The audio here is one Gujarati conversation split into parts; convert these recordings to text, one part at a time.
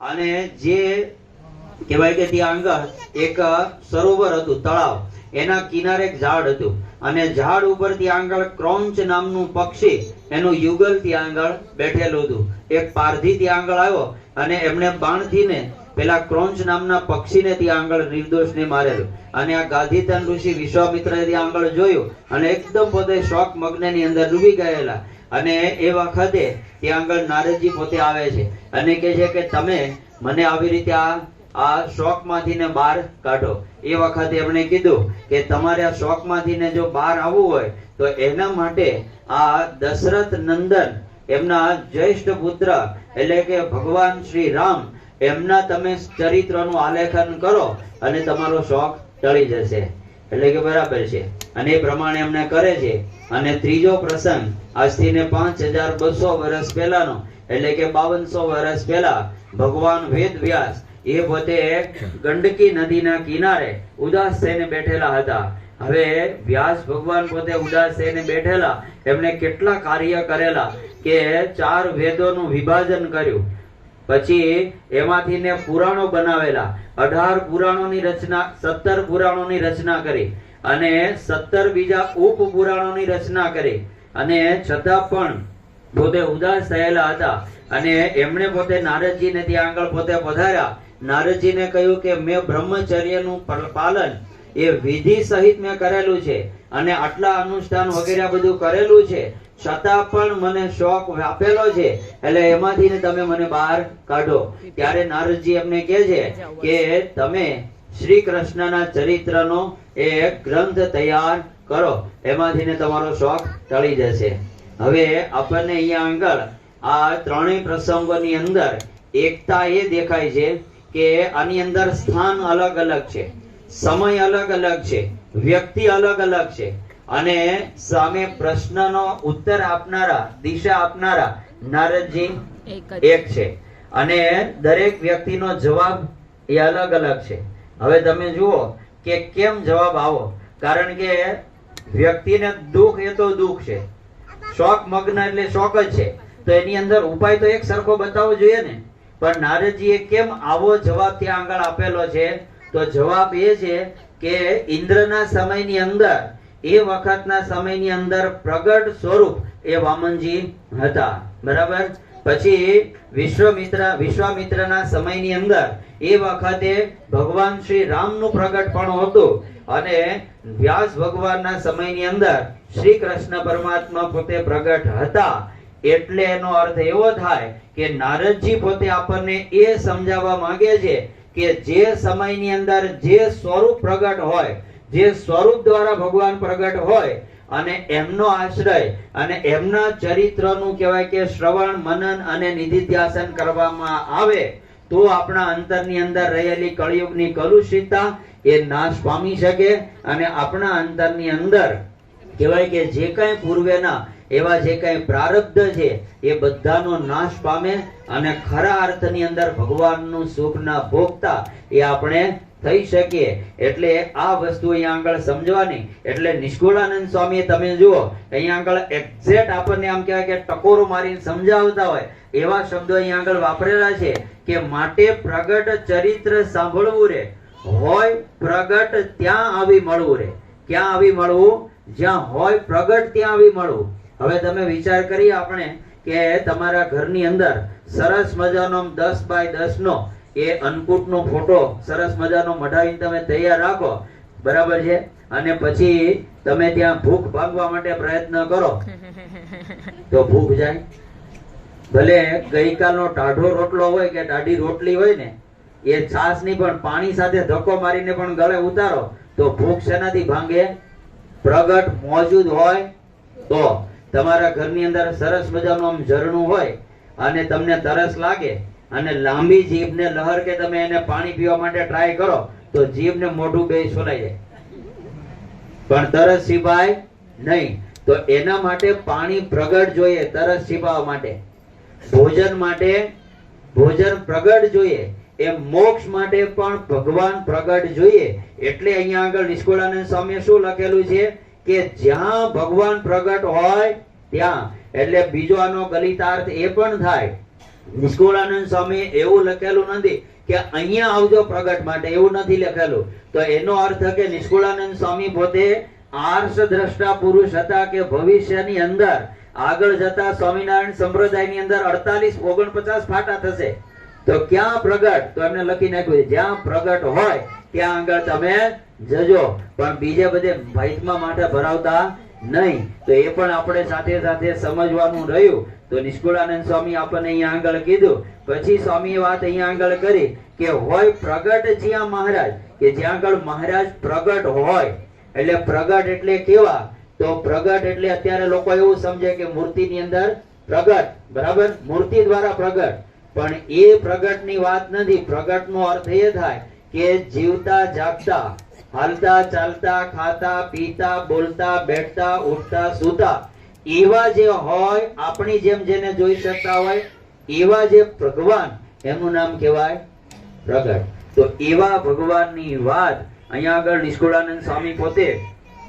અને જે કહેવાય કે ત્યાં આગળ એક સરોવર હતું, તળાવ. એના કિનારે એક ઝાડ હતું. અને ઝાડ ઉપર ત્યાં આગળ ક્રોંચ નામનું પક્ષી, એનું યુગલ ત્યાં આગળ બેઠેલું હતું. એક પારધી ત્યાં આગળ આવ્યો અને એમને બાણથી ને પેલા ક્રોંચ નામના પક્ષીને ત્યાં આગળ નિર્દોષને મારેલું. અને આ ગાંધીતન ઋષિ વિશ્વામિત્રએ ત્યાં આગળ જોયું અને એકદમ પોતે શોક મગ્નની અંદર ડૂબી ગયેલા. અને એ વખતે ત્યાં આગળ નારદજી પોતે આવે છે અને કહે છે કે તમે મને આવી રીતે આ આ શોકમાંથી ને બહાર કાઢો. એ વખતે એમણે કીધું કે તમારે આ શોખમાંથી ને જો બહાર આવવું હોય, તો એના માટે આ દશરથ નંદન, એમના જ્યેષ્ઠ પુત્ર, એટલે કે ભગવાન શ્રી રામ, એમના તમે ચરિત્રનું આલેખન કરો અને તમારો શોખ ટળી જશે. એટલે કે બરાબર છે. અને એ પ્રમાણે એમને કરે છે. અને ત્રીજો પ્રસંગ આજથી ને પાંચ હજાર બસો વર્ષ પહેલાનો, એટલે કે બાવનસો વર્ષ પહેલા, ભગવાન વેદ વ્યાસ, એ પોતે ગંડકી નદીના કિનારે ઉદાસ થઈને બેઠેલા હતા. હવે વ્યાસ ભગવાન પોતે ઉદાસ થઈને બેઠેલા, એમણે કેટલા કાર્ય કરેલા કે ચાર વેદોનું વિભાજન કર્યું. પછી એમાંથી ને પુરાણો બનાવેલા. અઢાર પુરાણોની રચના, સત્તર પુરાણોની રચના કરી અને સત્તર બીજા ઉપ પુરાણોની રચના કરી. અને છતાં પણ પોતે ઉદાસ થયેલા હતા અને એમણે પોતે નારદજીને ત્યાં આગળ પોતે પધાર્યા. નારદજીને કહ્યું કે મેં બ્રહ્મચર્યનું નું પાલન એ વિધિ સહિત મેં કરેલું છે અને આટલા અનુષ્ઠાન વગેરે બધું કરેલું છે. છતાં પણ મને શોખ આપેલો છે. એટલે એમાંથી તમે મને બહાર કાઢો. ત્યારે નારદજી એમને કહે છે કે તમે શ્રી કૃષ્ણના ચરિત્રનો એક ગ્રંથ તૈયાર કરો. એમાંથી તમારો શોખ ટળી જશે. હવે આપણને અહીંયા આગળ આ ત્રણેય પ્રસંગોની અંદર એકતા એ દેખાય છે કે આની અંદર સ્થાન અલગ અલગ છે. સમય અલગ અલગ છે. વ્યક્તિ અલગ અલગ છે. અને સામે પ્રશ્નનો ઉત્તર આપનારા દિશા આપનારા નારદજી એક છે. અને દરેક વ્યક્તિનો જવાબ એ અલગ અલગ છે. હવે તમે જુઓ કે કેમ જવાબ આવો. કારણ કે વ્યક્તિને દુઃખ એ તો દુઃખ છે. શોક મગ્ન એટલે શોક જ છે. તો એની અંદર ઉપાય તો એક સરખો બતાવવો જોઈએ ને. પણ નારદજીએ કેમ આવો જવાબ ત્યાં આગળ આપેલો છે? તો જવાબ એ છે કે ઇન્દ્રના સમયની અંદર એ વખતના સમયની અંદર પ્રગટ સ્વરૂપ એ વામનજી હતા. બરાબર? પછી વિશ્વમિત્ર, વિશ્વામિત્રના સમયની અંદર એ વખતે ભગવાન શ્રી રામનું પ્રગટપણું હતું અને વ્યાસ ભગવાનના સમયની અંદર શ્રી કૃષ્ણ પરમાત્મા પોતે પ્રગટ હતા. એટલે એનો અર્થ એવો થાય કે નારદજી પોતે આપણને એ સમજાવવા માંગે છે કે જે સમયની અંદર જે સ્વરૂપ પ્રગટ હોય જે સ્વરૂપ દ્વારા ભગવાન પ્રગટ હોય અને એમનો આશ્રય અને એમના ચરિત્રનું કહેવાય કે શ્રવણ, મનન અને નિધિધ્યાસન કરવામાં આવે, તો આપણા અંતરની અંદર રહેલી કળિયુગની કલુષિતતા એ નાશ પામી શકે અને આપણા અંતરની અંદર કહેવાય કે જે કાંઈ પૂર્વેના એવા જે કાંઈ પ્રારબ્ધ છે એ બધાનો નાશ પામે અને ખરા અર્થની અંદર ભગવાનનું સુખના ભોગતા એ આપણે થઈ શકીએ એટલે આ વસ્તુ અહીંયા આગળ સમજવાની. એટલે નિષ્કુળાનંદ સ્વામી તમે જુઓ, અહીંયા આગળ એક્ઝેક્ટ આપણને આમ કહેવાય કે ટકોરો મારીને સમજાવતા હોય, એવા શબ્દો અહીંયા આગળ વાપરેલા છે કે માટે પ્રગટ ચરિત્ર સાંભળવું રે. હોય પ્રગટ ત્યાં આવી મળવું રે. ક્યાં આવી મળવું? જ્યાં હોય પ્રગટ ત્યાં આવી મળવું. હવે તમે વિચાર કરીએ આપણે કે તમારા ઘરની અંદર સરસ મજાનો દસ બાય દસ નો એ અન્નકૂટનો ફોટો સરસ મજાનો મઢાવીને તમે તૈયાર રાખો. બરાબર છે? અને પછી તમે ત્યાં ભૂખ ભાગવા માટે પ્રયત્ન કરો. તો ભૂખ જાય. ભલે ગઈકાલનો ટાઢો રોટલો હોય કે ટાઢી રોટલી હોય ને એ છાસની પણ પાણી સાથે ધક્કો મારીને પણ ગળે ઉતારો તો ભૂખ શેનાથી ભાંગે? પ્રગટ મોજૂદ હોય તો. તમારા ઘરની અંદર સરસ મજાનું આમ ઝરણું હોય અને તમને તરસ લાગે અને લાંબી જીભને લહર કે તમે એને પાણી પીવા માટે ટ્રાય કરો, તો જીભને મોઢું બે છોલાઈ જાય. પણ તરસ સિવાય નહીં. તો એના માટે પાણી પ્રગટ જોઈએ, તરસ સિવાવા માટે. ભોજન માટે, ભોજન પ્રગટ જોઈએ. એ મોક્ષ માટે પણ ભગવાન પ્રગટ જોઈએ. એટલે અહીંયા આગળ નિષ્કુળાનંદ સ્વામી શું લખેલું છે? કે જ્યાં ભગવાન પ્રગટ હોય ત્યાં. એટલે બીજો આનો ગલિતાર્થ એ પણ થાય. નિષ્કુળાનંદ સ્વામી એવું લખેલું નથી કે અહીંયા આવજો પ્રગટ માટે, એવું નથી લખેલું. તો એનો અર્થ કે નિષ્કુળાનંદ સ્વામી પોતે આર્ષ દ્રષ્ટા પુરુષ હતા કે ભવિષ્યની અંદર આગળ જતા સ્વામિનારાયણ સંપ્રદાયની અંદર અડતાલીસ, ઓગણપચાસ ફાટા થશે. તો ક્યાં પ્રગટ? તો એમને લખી નાખ્યું જ્યાં પ્રગટ હોય ત્યાં આગળ તમે જજો. પણ બીજે બધે ભાઈતમાં માટે ભરાવતા નહીં. તો એ પણ આપણે સાથે સાથે સમજવાનું રહ્યું. તો નિષ્કુળાનંદ સ્વામી આપણને અહીંયા આગળ કીધું. પછી સ્વામી વાત અહીંયા આગળ કરી કે હોય પ્રગટ જ્યાં મહારાજ, કે જ્યાં આગળ મહારાજ પ્રગટ હોય. એટલે પ્રગટ એટલે કેવા? તો પ્રગટ એટલે અત્યારે લોકો એવું સમજે કે મૂર્તિની અંદર પ્રગટ, બરાબર? મૂર્તિ દ્વારા પ્રગટ. પણ એ પ્રગટની વાત નથી. પ્રગટનો અર્થ એ થાય કે જીવતા જાગતા, હાલતા ચાલતા, ખાતા, પીતા, બોલતા, બેઠતા, ઉઠતા, સૂતા. એવા જે હોય, આપણી જેમ જેને જોઈ શકતા હોય, એવા જે ભગવાન, એનું નામ કહેવાય પ્રગટ તો એવા ભગવાનની વાત અહીંયા આગળ નિષ્કુળાનંદ સ્વામી પોતે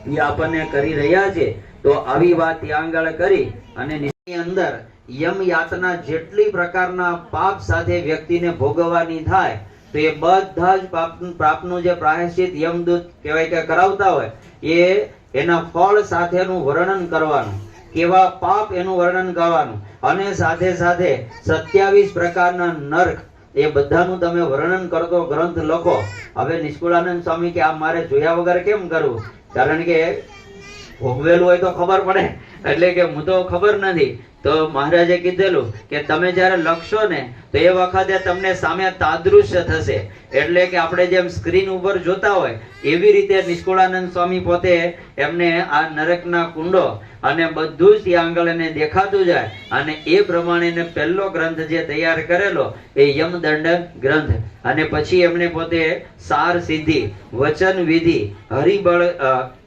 એ આપણને કરી રહ્યા છે. તો આવી વાત ત્યાં આગળ કરી અને અંદર યમ યાતના જેટલી પ્રકારના પાપ સાથે વ્યક્તિને ભોગવવાની થાય, તો એ બધા જ પાપ, પાપનું જે પ્રાયશ્ચિત યમદૂત કહેવાય કે કરાવતા હોય, એ એના ફળ સાથેનું વર્ણન કરવાનું. કેવા પાપ એનું વર્ણન કરવાનું અને સાથે સાથે સત્યાવીસ પ્રકારના નર્ક, એ બધાનું તમે વર્ણન કરતો ગ્રંથ લખો. હવે નિષ્કુળાનંદ સ્વામી કે આ મારે જોયા વગર કેમ કરવું? કારણ કે ભોગવેલું હોય તો ખબર પડે. એટલે કે હું તો ખબર નથી. તો મહારાજે કીધેલું કે તમે જ્યારે લખશો ને, તો એ વખતે તમને સામે તાદૃશ્ય થશે. એટલે કે આપણે જેમ સ્ક્રીન ઉપર જોતા હોય, એવી રીતે નિષ્કુળાનંદ સ્વામી પોતે એમને આ નરકના કુંડો અને બધું જ ત્યાં આગળ એને દેખાતું જાય અને એ પ્રમાણે એને પહેલો ગ્રંથ જે તૈયાર કરેલો, એ યમદંડ ગ્રંથ. અને પછી એમણે પોતે સાર સિદ્ધિ, વચન વિધિ, હરિબળ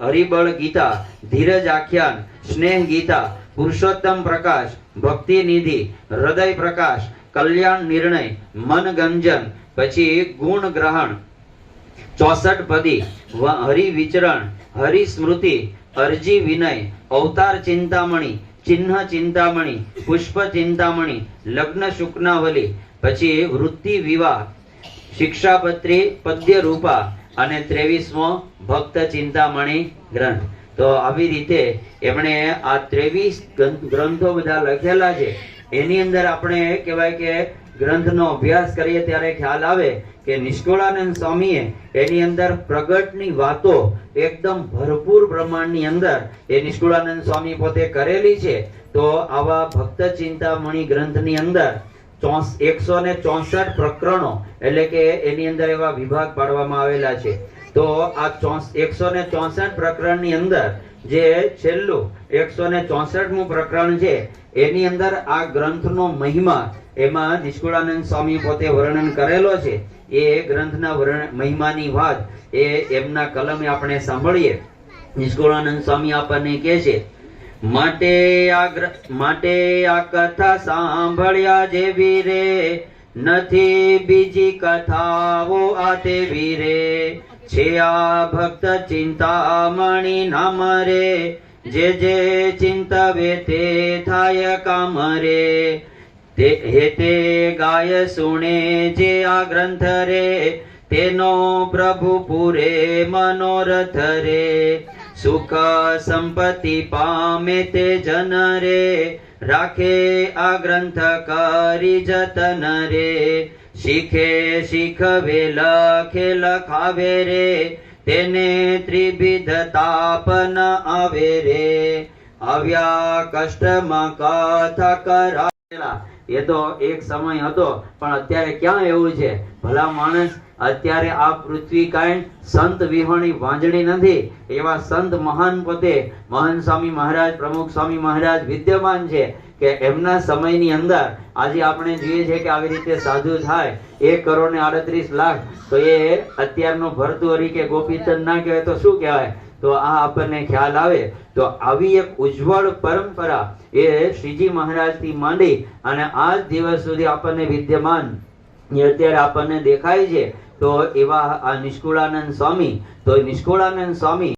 હરિબળ ગીતા, ધીરજ આખ્યાન, સ્નેહ ગીતા પુરુષોત્તમ પ્રકાશ, ભક્તિ નિધિ, હૃદય પ્રકાશ, કલ્યાણ નિર્ણય, મન ગંજન, પછી ગુણ ગ્રહણ. ચોસઠ પદી હરિ વિચરણ, હરિ સ્મૃતિ, અરજી વિનય, અવતાર ચિંતામણી, ચિહ્ન ચિંતામણી, પુષ્પ ચિંતામણી, લગ્ન શુકનાવલી, પછી વૃત્તિ વિવાહ, શિક્ષાપત્રી પદ્ય રૂપા અને ત્રેવીસમો ભક્ત ચિંતામણી ગ્રંથ. તો આવી રીતે એમણે આ ત્રેવીસ ગ્રંથો બધા લખેલા છે. એની અંદર આપણે કહેવાય કે ગ્રંથનો અભ્યાસ કરીએ ત્યારે ખ્યાલ આવે કે નિષ્કુળાનંદ સ્વામીએ એની અંદર પ્રગટની વાતો એકદમ ભરપૂર પ્રમાણની અંદર એ નિષ્કુળાનંદ સ્વામી પોતે કરેલી છે. તો આવા ભક્ત ચિંતામણી ગ્રંથની અંદર એકસો ને ચોસઠ પ્રકરણો એટલે કે એની અંદર એવા વિભાગ પાડવામાં આવેલા છે. તો આ એકસો ને ચોસઠ પ્રકરણની અંદર જે છેલ્લું એકસો ને ચોસઠમું પ્રકરણ છે, એની અંદર આ ગ્રંથનો મહિમા એમાં નિષ્કુળાનંદ સ્વામી પોતે વર્ણન કરેલો છે. એ ગ્રંથના વર્ણ- મહિમાની વાત એ એમના કલમે આપણે સાંભળીએ. નિષ્કુળાનંદ સ્વામી આપણને કહે છે, માટે આ માટે આ કથા સાંભળ્યા જેવી રે નથી બીજી કથાઓ આ તેવી રે છે આ ભક્ત ચિંતામણી નામ રે, જે જે ચિંતવે તે થાય કામ રે. તે હે તે ગાય સુણે જે આ ગ્રંથ રે, તેનો પ્રભુ પૂરે મનોરથ રે. સુખ સંપત્તિ પામે તે જન રે, રાખે આ ગ્રંથ કરી જતન રે. શીખે શીખવે, લખે, લખાવે રે. તેને ત્રિવિધ તાપ ન આવે રે. આવ્યા કષ્ટમાં કથા કરાવેલા એ તો એક સમય હતો, પણ અત્યારે ક્યાં એવું છે? ભલા માણસ, અત્યારે આ પૃથ્વી કાંઈ સંત વિહોણી વાંજણી નથી. એવા સંત મહાન પોતે. મહાન સ્વામી મહારાજ, પ્રમુખ સ્વામી મહારાજ વિદ્યમાન છે. કે એમના સમયની અંદર આજે આપણે જોઈએ છે કે આવી રીતે સાધુ થાય, એક કરોડ ને આડત્રીસ લાખ, તો એ અત્યારનો ભરતુહરી કે ગોપીચંદ ના કહેવાય તો શું કહેવાય? તો આ આપણને ખ્યાલ આવે. તો આવી એક ઉજ્જવળ પરંપરા એ શ્રીજી મહારાજથી માંડી અને આજ દિવસ સુધી આપણને વિદ્યમાન. અત્યારે આપણને દેખાય છે. તો એવા આ નિષ્કુળાનંદ સ્વામી, તો નિષ્કુળાનંદ સ્વામી